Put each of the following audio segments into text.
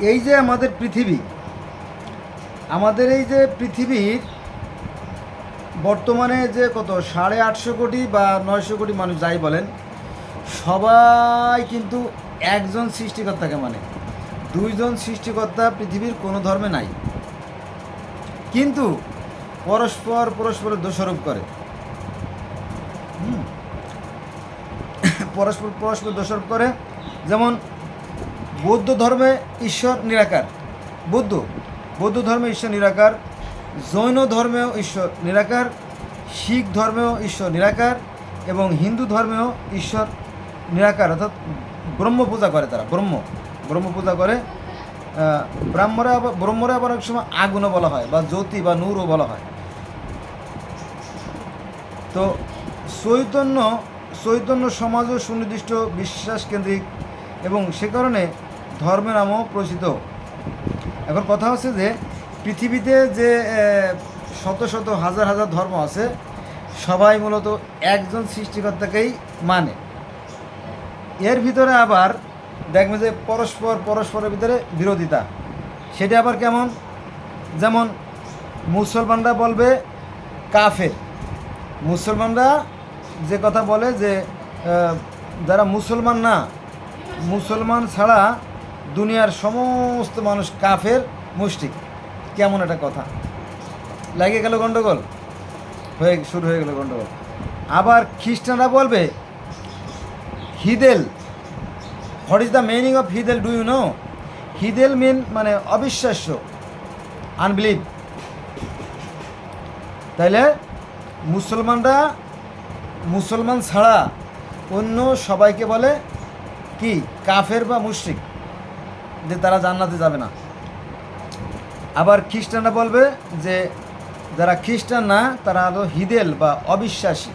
এই যে আমাদের পৃথিবী, আমাদের এই যে পৃথিবীর বর্তমানে যে কত, সাড়ে আটশো কোটি বা নয়শো কোটি মানুষ যাই বলেন, সবাই কিন্তু একজন সৃষ্টিকর্তাকে মানে। দুইজন সৃষ্টিকর্তা পৃথিবীর কোনো ধর্মে নাই। কিন্তু পরস্পর পরস্পরের দোষারোপ করে। পরস্পর পরস্পর দোষারোপ করে। যেমন বৌদ্ধ ধর্মে ঈশ্বর নিরাকার। বৌদ্ধ বৌদ্ধ ধর্মে ঈশ্বর নিরাকার, জৈন ধর্মেও ঈশ্বর নিরাকার, শিখ ধর্মেও ঈশ্বর নিরাকার এবং হিন্দু ধর্মেও ঈশ্বর নিরাকার। অর্থাৎ ব্রহ্ম পূজা করে তারা, ব্রহ্ম ব্রহ্ম পূজা করে। ব্রাহ্মরা আবার, ব্রহ্মরা আবার অনেক সময় আগুনও বলা হয় বা জ্যোতি বা নূরও বলা হয়। তো চৈতন্য চৈতন্য সমাজও সুনির্দিষ্ট বিশ্বাস কেন্দ্রিক এবং সে কারণে ধর্মের নামও পরিচিত এখন কথা হচ্ছে যে, পৃথিবীতে যে শত শত হাজার হাজার ধর্ম আছে, সবাই মূলত একজন সৃষ্টিকর্তাকেই মানে। এর ভিতরে আবার দেখবে যে পরস্পর পরস্পরের ভিতরে বিরোধিতা। সেটা আবার কেমন? যেমন মুসলমানরা বলবে কাফের। মুসলমানরা যে কথা বলে যে যারা মুসলমান না, মুসলমান ছাড়া দুনিয়ার সমস্ত মানুষ কাফের মুষ্টিক কেমন একটা কথা। লাগে গেল গন্ডগোল? হয়ে শুরু হয়ে গেল গন্ডগোল। আবার খ্রিস্টানরা বলবে, heathen, what is the meaning of heathen, do you know? Heathen mean মানে অবিশ্বাস্য, আনবিলিভ। তাইলে মুসলমানরা, মুসলমান ছাড়া অন্য সবাইকে বলে কি, কাফের বা মুশরিক? যে তারা জান্নাতে যাবে না। আবার খ্রিস্টানরা বলবে যে যারা খ্রিস্টান না, তারা হলো হিদেল বা অবিশ্বাসী।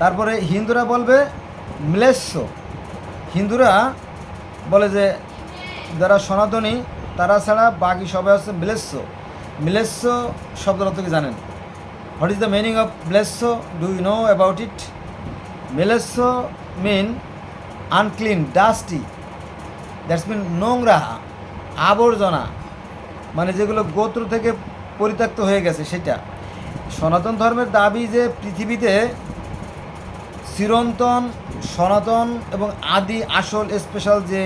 তারপরে হিন্দুরা বলবে ম্লেস্য হিন্দুরা বলে যে যারা সনাতনী, তারা ছাড়া বাকি সবাই হচ্ছে ম্লেস্য ম্লেস্য শব্দের অর্থ কি জানেন। What is the meaning of ম্লেস্য do you know about it ম্লেস্য mean unclean dusty that's mean নোংরা, আবর্জনা মানে যেগুলো গোত্র থেকে পরিত্যক্ত হয়ে গেছে সেটা। সনাতন ধর্মের দাবি যে পৃথিবীতে চিরন্তন, সনাতন এবং আদি আসল স্পেশাল যে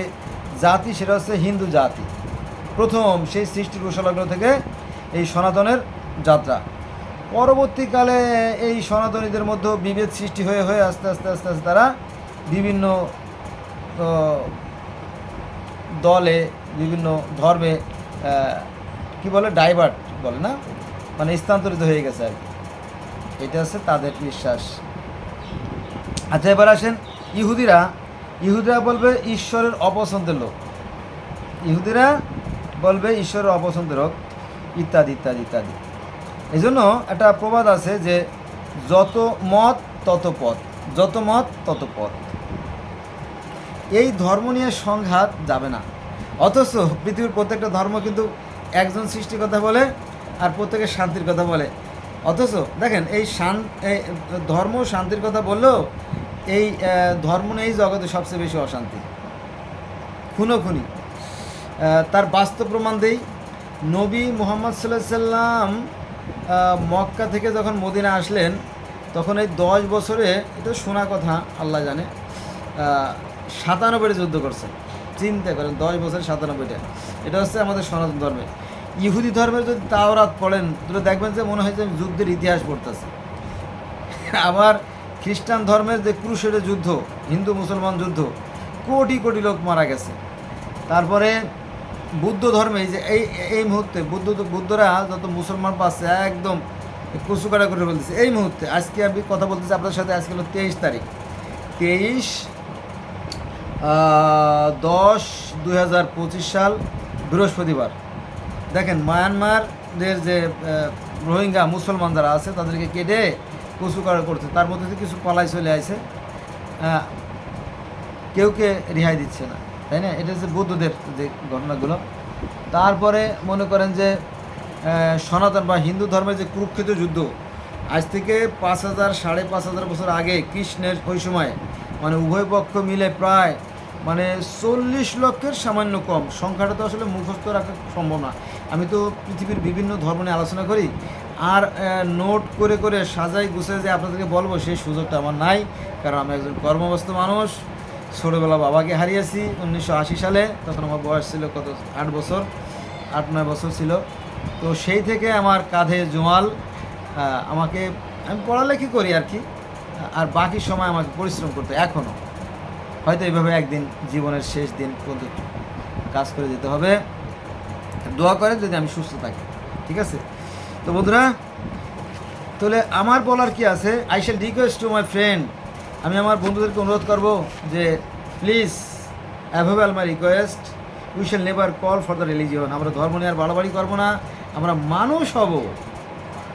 জাতি সেটা হচ্ছে হিন্দু জাতি। প্রথম সেই সৃষ্টির কুশলগ্ন থেকে এই সনাতনের যাত্রা। পরবর্তীকালে এই সনাতনীদের মধ্যে বিভেদ সৃষ্টি হয়ে হয়ে আস্তে আস্তে আস্তে আস্তে তারা বিভিন্ন দলে বিভিন্ন ধর্মে কি বলে ডাইভার্ট বলে না? মানে স্থানান্তরিত হয়ে গেছে আর কি। এটা হচ্ছে তাদের বিশ্বাস। আচ্ছা এবার আসেন ইহুদিরা। ইহুদিরা বলবে ঈশ্বরের অপছন্দের লোক। ইহুদিরা বলবে ঈশ্বরের অপছন্দের লোক, ইত্যাদি ইত্যাদি ইত্যাদি। এই জন্য একটা প্রবাদ আছে যে যত মত, তত পথ। যত মত, তত পথ। এই ধর্ম নিয়ে সংঘাত যাবে না। অথচ পৃথিবীর প্রত্যেকটা ধর্ম কিন্তু একজন সৃষ্টির কথা বলে আর প্রত্যেকের শান্তির কথা বলে। অথচ দেখেন, এই শান, এই ধর্ম শান্তির কথা বললেও এই ধর্ম নিয়েই জগতে সবচেয়ে বেশি অশান্তি। খুনো খুনি তার বাস্তব প্রমাণ দেই। নবী মোহাম্মদ সাল্লাহ সাল্লাম মক্কা থেকে যখন মদিনা আসলেন, তখন এই দশ বছরে, এটা শোনা কথা, আল্লাহ জানে সাতানব্বইটা যুদ্ধ করছে। চিন্তা করেন, দশ বছরে সাতানব্বইটা। এটা হচ্ছে আমাদের সনাতন ধর্মে ইহুদি ধর্মের যদি তাওরাত পড়েন, তাহলে দেখবেন যে মনে হয় যে যুদ্ধের ইতিহাস পড়তেছে। আবার খ্রিস্টান ধর্মের যে ক্রুশের যুদ্ধ, হিন্দু মুসলমান যুদ্ধ, কোটি কোটি লোক মারা গেছে। তারপরে বুদ্ধ ধর্মে যে এই এই মুহূর্তে বুদ্ধ, বুদ্ধরা যত মুসলমান পাচ্ছে, একদম কচুকাটা করে বলতেছে এই মুহূর্তে, আজকে আমি কথা বলতেছি আপনার সাথে, আজকে হলো তেইশ তারিখ। তেইশ দশ দুই সাল বৃহস্পতিবার। দেখেন, মায়ানমারের যে রোহিঙ্গা মুসলমান যারা আছে, তাদেরকে কেটে কচুকার করছে। তার মধ্যে কিছু পালাই চলে আসে কেউকে রেহাই দিচ্ছে না, তাই না? এটা হচ্ছে বৌদ্ধদের যে ঘটনাগুলো। তারপরে মনে করেন যে সনাতন বা হিন্দু ধর্মের যে কুরুক্ষিত যুদ্ধ, আজ থেকে পাঁচ হাজার, সাড়ে পাঁচ হাজার বছর আগে কৃষ্ণের ওই সময় মানে উভয় পক্ষ মিলে প্রায় মানে চল্লিশ লক্ষের সামান্য কম। সংখ্যাটা তো আসলে মুখস্থ রাখা সম্ভব না। আমি তো পৃথিবীর বিভিন্ন ধর্ম নিয়ে আলোচনা করি। আর নোট করে করে সাজাই গুছে যে আপনাদেরকে বলব, সেই সুযোগটা আমার নাই। কারণ আমি একজন কর্মব্যস্ত মানুষ। ছোটোবেলা বাবাকে হারিয়েছি উনিশশো আশি সালে। তখন আমার বয়স ছিল কত? আট বছর। আট, নয় বছর ছিল। তো সেই থেকে আমার কাঁধে জোয়াল আমাকে, আমি পড়ালেখি করি আর কি। আর বাকি সময় আমাকে পরিশ্রম করতে এখনও হয়তো এইভাবে একদিন জীবনের শেষ দিন পর্যন্ত কাজ করে যেতে হবে। দোয়া করেন যদি আমি সুস্থ থাকি ঠিক আছে? তো বন্ধুরা তাহলে আমার বলার কি আছে? I shall request to my friend আমি আমার বন্ধুদেরকে অনুরোধ করব যে please available my request we shall never call for the religion আমরা ধর্ম নিয়ে আর বাড়াবাড়ি করব না আমরা মানুষ হব।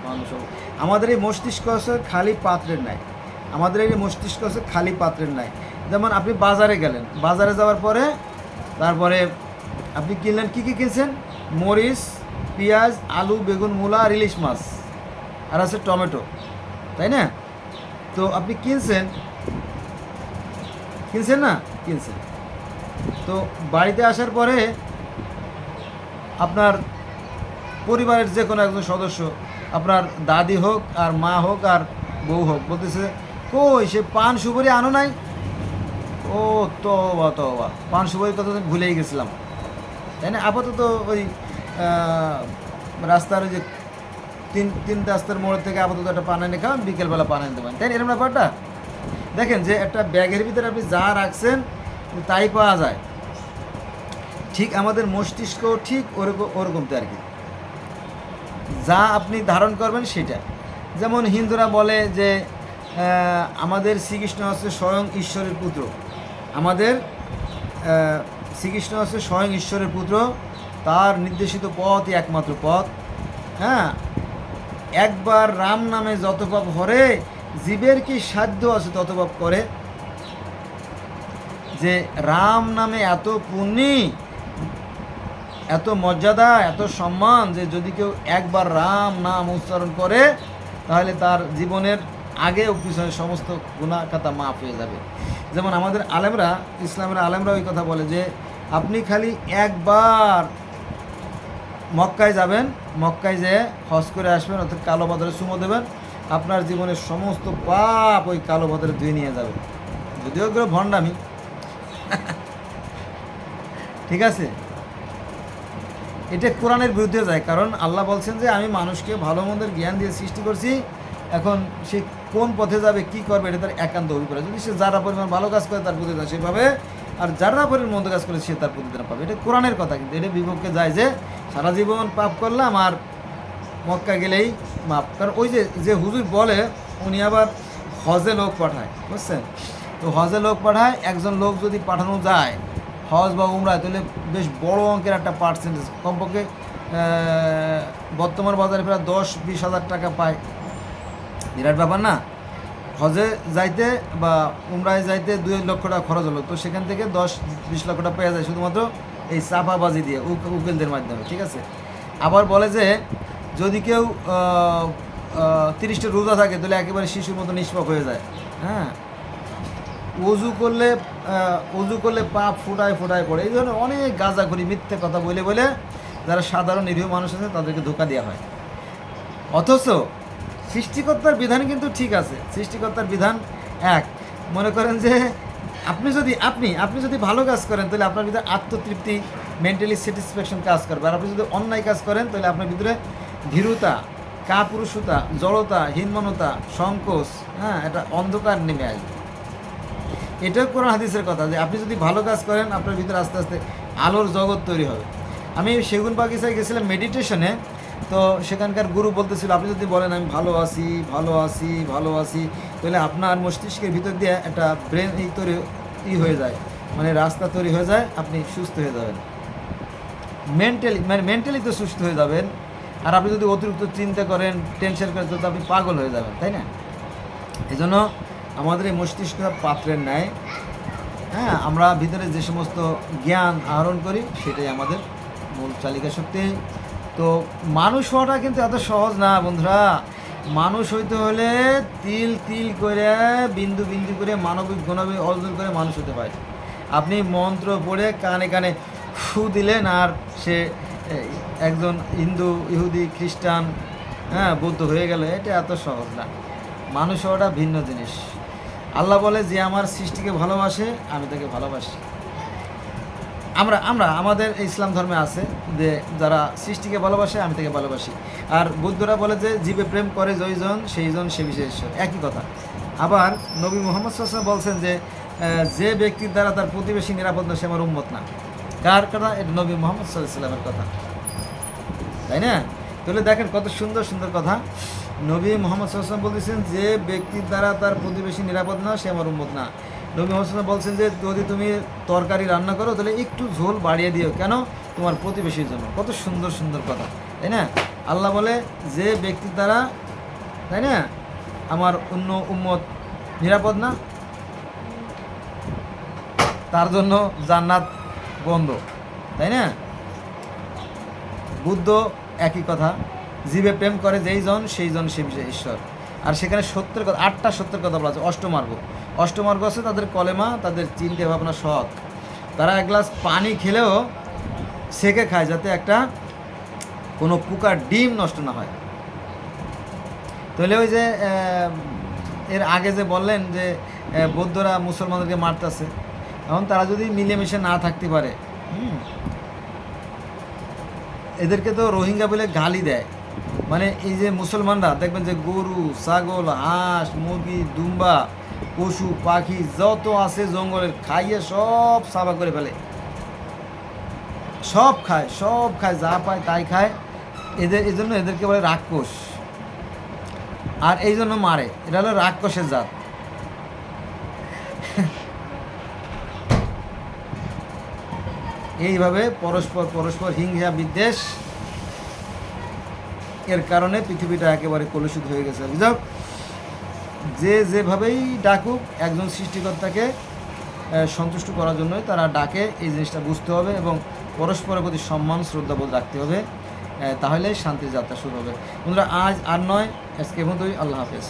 মানুষ হব। আমাদের এই মস্তিষ্ক আছে খালি পাত্রের নাই আমাদের এই মস্তিষ্ক আছে খালি পাত্রের নাই যেমন আপনি বাজারে গেলেন, বাজারে যাওয়ার পরে তারপরে আপনি কিনলেন, কী কী কিনছেন? মরিচ, পেঁয়াজ, আলু, বেগুন, মূলা আর ইলিশ মাছ আর আছে টমেটো, তাই না? তো আপনি কিনছেন কিনছেন না? কিনছেন। তো বাড়িতে আসার পরে আপনার পরিবারের যে কোনো একজন সদস্য, আপনার দাদি হোক আর মা হোক আর বউ হোক, বলতেছে, কই, সে পান সুপারি আনো নাই? ও তো তো পান সুপারির কথা তো ভুলেই গেছিলাম। তাই না? আপাতত ওই রাস্তার ওই যে তিন তিন রাস্তার মোড় থেকে আপাতত একটা পান এনে খান বিকেলবেলা পান আনতে পারেন তাই এরকম ব্যাপারটা? দেখেন যে একটা ব্যাগের ভিতরে আপনি যা রাখছেন, তাই পাওয়া যায়। ঠিক আমাদের মস্তিষ্ক ঠিক ওরকম ওরকমতে আর কি যা আপনি ধারণ করবেন সেটা। যেমন হিন্দুরা বলে যে আমাদের শ্রীকৃষ্ণ হচ্ছে স্বয়ং ঈশ্বরের পুত্র। আমাদের শ্রীকৃষ্ণ হচ্ছে স্বয়ং ঈশ্বরের পুত্র, তার নির্দেশিত পথই একমাত্র পথ। হ্যাঁ একবার রাম নামে যত পাপ হরে, জীবের কি সাধ্য আছে তত পাপ করে? যে রাম নামে এত পুণ্যি, এত মর্যাদা, এত সম্মান, যে যদি কেউ একবার রাম নাম উচ্চারণ করে, তাহলে তার জীবনের আগে ও পিছনে সমস্ত গুণা খাতা মাফ হয়ে যাবে। যেমন আমাদের আলেমরা, ইসলামের আলেমরা ওই কথা বলে যে, আপনি খালি একবার মক্কায় যাবেন, মক্কায় যেয়ে হজ করে আসবেন, অর্থাৎ কালো বাদরে সুমো দেবেন, আপনার জীবনের সমস্ত পাপ ওই কালো বাদরে ধুয়ে নিয়ে যাবে। যদিও এগুলো ভণ্ডামি। ঠিক আছে? এটা কোরআনের বিরুদ্ধে যায়, কারণ আল্লাহ বলছেন যে, আমি মানুষকে ভালো মন্দের জ্ঞান দিয়ে সৃষ্টি করছি এখন সে কোন পথে যাবে, কি করবে, এটা তার একান্ত অভিপ্রায়। যদি সে যারা পরিমাণ ভালো কাজ করে, তার প্রতিদান সে পাবে। আর যারা পরিমাণ মন্দ কাজ করে, সে তার প্রতিদান পাবে। এটা কোরআনের কথা, কিন্তু এটা বিপক্ষে যায় যে, সারা জীবন পাপ করলাম আর মক্কা গেলেই মাপ। কারণ ওই যে যে হুজুর বলে, উনি আবার হজে লোক পাঠায়, বুঝছেন? তো হজে লোক পাঠায়, একজন লোক যদি পাঠানো যায়, হজ বা উমরায়, তাহলে বেশ বড় অঙ্কের একটা পার্সেন্টেজ কমপক্ষে বর্তমান বাজারে প্রায় দশ বিশ হাজার টাকা পায়। বিরাট ব্যাপার না। হজে যাইতে বা উমরায় যাইতে দুই লক্ষ টাকা খরচ হলো। তো সেখান থেকে দশ, বিশ লক্ষ টাকা পেয়ে যায় শুধুমাত্র এই চাপাবাজি দিয়ে, উক- উকিলদের মাধ্যমে, ঠিক আছে? আবার বলে যে, যদি কেউ তিরিশটা রোজা থাকে, তাহলে একেবারে শিশুর মতো নিষ্পাপ হয়ে যায়। হ্যাঁ? অজু করলে অজু করলে পাপ ফুটায় ফুটায় পড়ে। এই ধরনের অনেক গাঁজা করি মিথ্যে কথা বলে বলে যারা সাধারণ নিরীহ মানুষ আছে, তাদেরকে ধোকা দেওয়া হয়। অথচ সৃষ্টিকর্তার বিধান কিন্তু ঠিক আছে। সৃষ্টিকর্তার বিধান এক। মনে করেন যে আপনি যদি, আপনি আপনি যদি ভালো কাজ করেন, তাহলে আপনার ভিতরে আত্মতৃপ্তি মেন্টালি স্যাটিসফ্যাকশন কাজ করবে। আর আপনি যদি অন্যায় কাজ করেন, তাহলে আপনার ভিতরে ভীরুতা কাপুরুষতা, জড়তা, হীনমনতা, সংকোচ হ্যাঁ এটা অন্ধকার নেমে আসবে। এটাও কোরআন হাদিসের কথা যে আপনি যদি ভালো কাজ করেন, আপনার ভিতরে আস্তে আস্তে আলোর জগৎ তৈরি হবে। আমি সেগুন বাগিচায় গেছিলাম মেডিটেশনে তো সেখানকার গুরু বলতেছিল, আপনি যদি বলেন আমি ভালো আছি ভালো আছি ভালো আছি, তাহলে আপনার মস্তিষ্কের ভিতর দিয়ে একটা ব্রেন এই তৈরি, ই হয়ে যায়। মানে রাস্তা তৈরি হয়ে যায়, আপনি সুস্থ হয়ে যাবেন। মেন্টালি মানে মেন্টালি তো সুস্থ হয়ে যাবেন। আর আপনি যদি অতিরিক্ত চিন্তা করেন টেনশন করেন তো আপনি পাগল হয়ে যাবেন, তাই না? এই জন্য আমাদের এই মস্তিষ্ক পাত্রের ন্যায় হ্যাঁ আমরা ভিতরে যে সমস্ত জ্ঞান আহরণ করি, সেটাই আমাদের মূল চালিকা শক্তি। তো মানুষ হওয়াটা কিন্তু এত সহজ না, বন্ধুরা। মানুষ হইতে হলে তিল তিল করে, বিন্দু বিন্দু করে মানবিক গণবিক অর্জন করে মানুষ হতে পারে আপনি মন্ত্র পড়ে কানে কানে ফু দিলেন আর সে একজন হিন্দু, ইহুদি, খ্রিস্টান হ্যাঁ বৌদ্ধ হয়ে গেল, এটা এত সহজ না। মানুষ হওয়াটা ভিন্ন জিনিস। আল্লাহ বলে, যে আমার সৃষ্টিকে ভালোবাসে, আমি তাকে ভালোবাসি। আমরা আমরা, আমাদের ইসলাম ধর্মে আছে যে যারা সৃষ্টিকে ভালোবাসে, আমি তাকে ভালোবাসি। আর বুদ্ধরা বলে যে জীবে প্রেম করে জয়জন সেইজন সে বিশেষ একই কথা। আবার নবী মোহাম্মদ সাল্লাম বলছেন যে যে ব্যক্তির দ্বারা তার প্রতিবেশী নিরাপদ না সে আমার উম্মত না। কার কথা? এটা নবী মোহাম্মদ সাল্লামের কথা। তাই না? তাহলে দেখেন কত সুন্দর সুন্দর কথা। নবী মোহাম্মদ সাল্লাম বলতেছেন যে ব্যক্তির দ্বারা তার প্রতিবেশী নিরাপদ না সে আমার উম্মত না। নবী মোহাম্মদ বলছেন যে যদি তুমি তরকারি রান্না করো, তাহলে একটু ঝোল বাড়িয়ে দিও। কেন? তোমার প্রতিবেশীর জন্য। কত সুন্দর সুন্দর কথা। তাই না? আল্লাহ বলে যে ব্যক্তির দ্বারা, তাই না? আমার অন্য উম্মত নিরাপদ না? তার জন্য জান্নাত বন্ধ। তাই না? বুদ্ধ একই কথা। জীবে প্রেম করে যেই জন, সেই জন সে ঈশ্বর। আর সেখানে সত্যের কথা, আটটা সত্যের কথা বলা আছে। অষ্টমার্গ অষ্টমার্গ আছে, তাদের কলেমা, তাদের চিন্তা ভাবনা সৎ। তারা এক গ্লাস পানি খেলেও সেকে খায় যাতে একটা কোনো পোকার ডিম নষ্ট না হয়। তাহলে ওই যে এর আগে যে বললেন যে বৌদ্ধরা মুসলমানদেরকে মারতেছে, এখন তারা যদি মিলেমিশে না থাকতে পারে এদেরকে তো রোহিঙ্গা বলে গালি দেয়। মানে এই যে মুসলমানরা, দেখবেন যে গরু, ছাগল, হাঁস, মুরগি, দুম্বা পশু, পাখি যত আছে জঙ্গলের খাইয়ে সব সাবা করে ফেলে। সব খায় সব খায়, যা পায় তাই খায়। এদের, এই জন্য এদেরকে বলে রাক্ষস। আর এই জন্য মারে। এটা হলো রাক্ষসের জাত। এইভাবে পরস্পর পরস্পর হিংসা বিদ্বেষ এর কারণে পৃথিবীটা একেবারে কলুষিত হয়ে গেছে। যাক যে যেভাবেই ডাকুক, একজন সৃষ্টিকর্তাকে সন্তুষ্ট করার জন্যই তারা ডাকে, এই জিনিসটা বুঝতে হবে এবং পরস্পরের প্রতি সম্মান শ্রদ্ধাবোধ রাখতে হবে তাহলে শান্তির যাত্রা শুরু হবে। বন্ধুরা, আজ আর নয়, আজকে মতোই আল্লাহ হাফেজ।